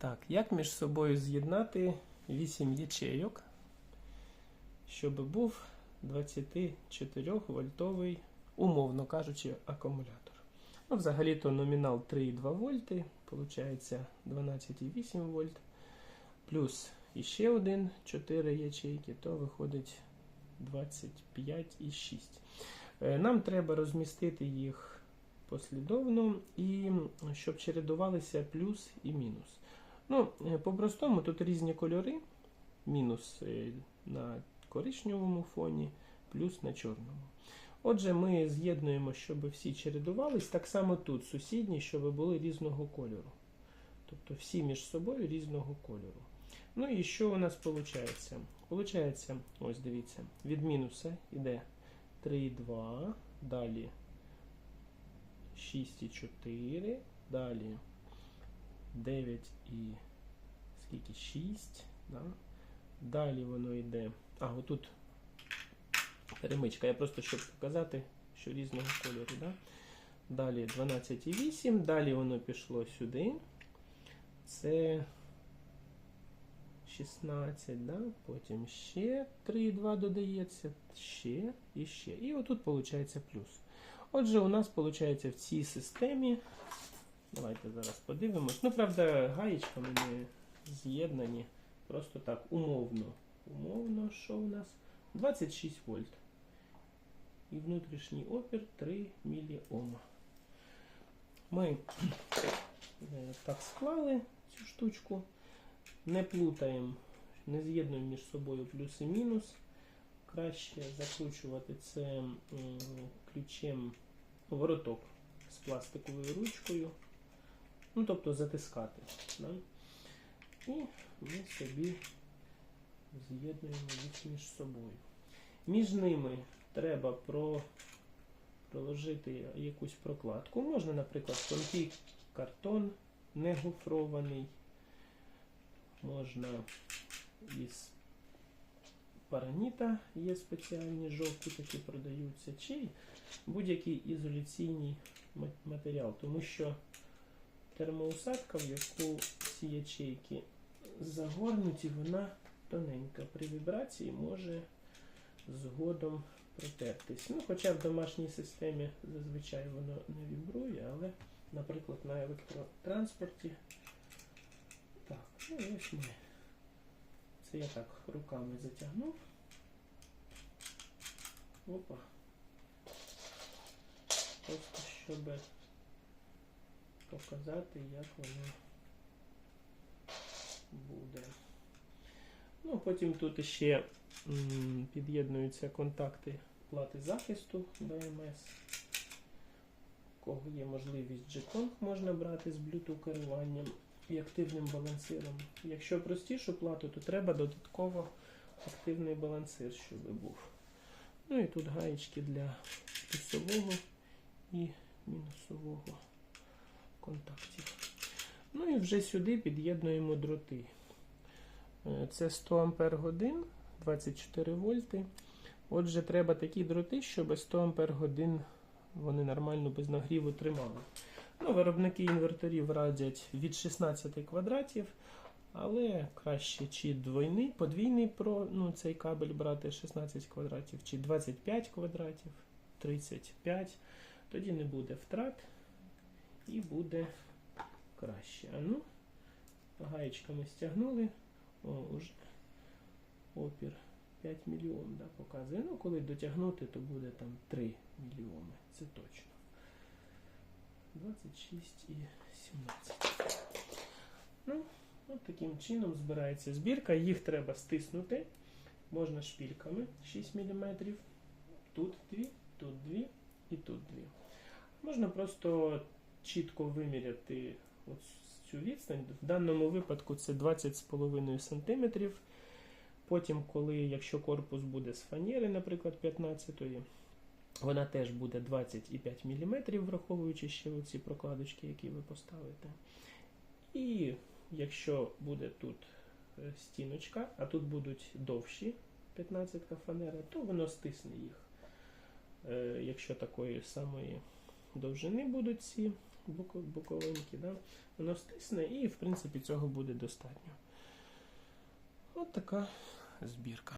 Так, як між собою з'єднати 8 ячейок, щоб був 24 вольтовий, умовно кажучи, акумулятор. Ну, взагалі-то номінал 3,2 вольти, виходить 12,8 вольт, плюс іще один 4 ячейки, то виходить 25,6. Е, Нам треба розмістити їх послідовно і щоб чередувалися плюс і мінус. Ну, е, по-простому тут різні кольори. Мінус е, на коричневому фоні, плюс на чорному. Отже, ми з'єднуємо, щоб всі чередувались. Так само тут сусідні, щоб були різного кольору. Тобто всі між собою різного кольору. Ну і що у нас виходить? Получається, ось дивіться, від мінуса йде 3,2, далі 6,4, далі 9 і скільки? 6. Да? Далі воно йде. А, отут перемичка. Я просто щоб показати, що різного кольору. Да? Далі 12,8, далі воно пішло сюди. Це 16, да? потім ще 3,2 додається, ще і ще. І отут виходить плюс. Отже, у нас виходить в цій системі. Давайте зараз подивимось. Ну, правда, гаєчками не з'єднані. Просто так, умовно. Умовно, що у нас? 26 вольт. І внутрішній опір 3 міліома. Ми е, так склали цю штучку. Не плутаємо, не з'єднуємо між собою плюс і мінус. Краще закручувати це ключем вороток з пластиковою ручкою. Ну, тобто затискати. Да? І ми собі з'єднуємо їх між собою. Між ними треба про, проложити якусь прокладку. Можна, наприклад, тонкий картон, не гофрований. Можна із параніта, є спеціальні жовті такі продаються, чи будь-який ізоляційний матеріал, тому що термоусадка, в яку ці ячейки загорнуті, вона тоненька. При вібрації може згодом протертись. Ну, хоча в домашній системі зазвичай воно не вібрує, але, наприклад, на електротранспорті. Так, ну ось ми. Це я так руками затягнув. Опа. Просто щоб показати, як воно буде. Ну, потім тут ще під'єднуються контакти плати захисту БМС. У кого є можливість G-Kong можна брати з Bluetooth керуванням і активним балансиром. Якщо простішу плату, то треба додатково активний балансир, щоб був. Ну і тут гаєчки для плюсового і мінусового контактів. Ну і вже сюди під'єднуємо дроти. Е, Це 100 Ампер годин, 24 вольти. Отже, треба такі дроти, щоб 100 Ампер годин вони нормально без нагріву тримали. Ну, виробники інверторів радять від 16 квадратів, але краще чи двойний, подвійний про ну, цей кабель брати 16 квадратів, чи 25 квадратів, 35. Тоді не буде втрат і буде краще. А ну, гаєчками стягнули. О, уже опір 5 мільйон да, показує. Ну, коли дотягнути, то буде там 3 мільйони. Це точно. 26 і 17. Ну, от таким чином збирається збірка. Їх треба стиснути. Можна шпільками 6 мм. Тут дві, тут дві і тут дві. Можна просто чітко виміряти цю відстань. В даному випадку це 20,5 см. Потім, коли, якщо корпус буде з фанери, наприклад, 15-ї, вона теж буде 25 мм, враховуючи ще оці прокладочки, які ви поставите. І якщо буде тут е, стіночка, а тут будуть довші 15 фанера, то воно стисне їх. Е, Якщо такої самої довжини будуть ці боко- боковинки, да? воно стисне і, в принципі, цього буде достатньо. От така збірка.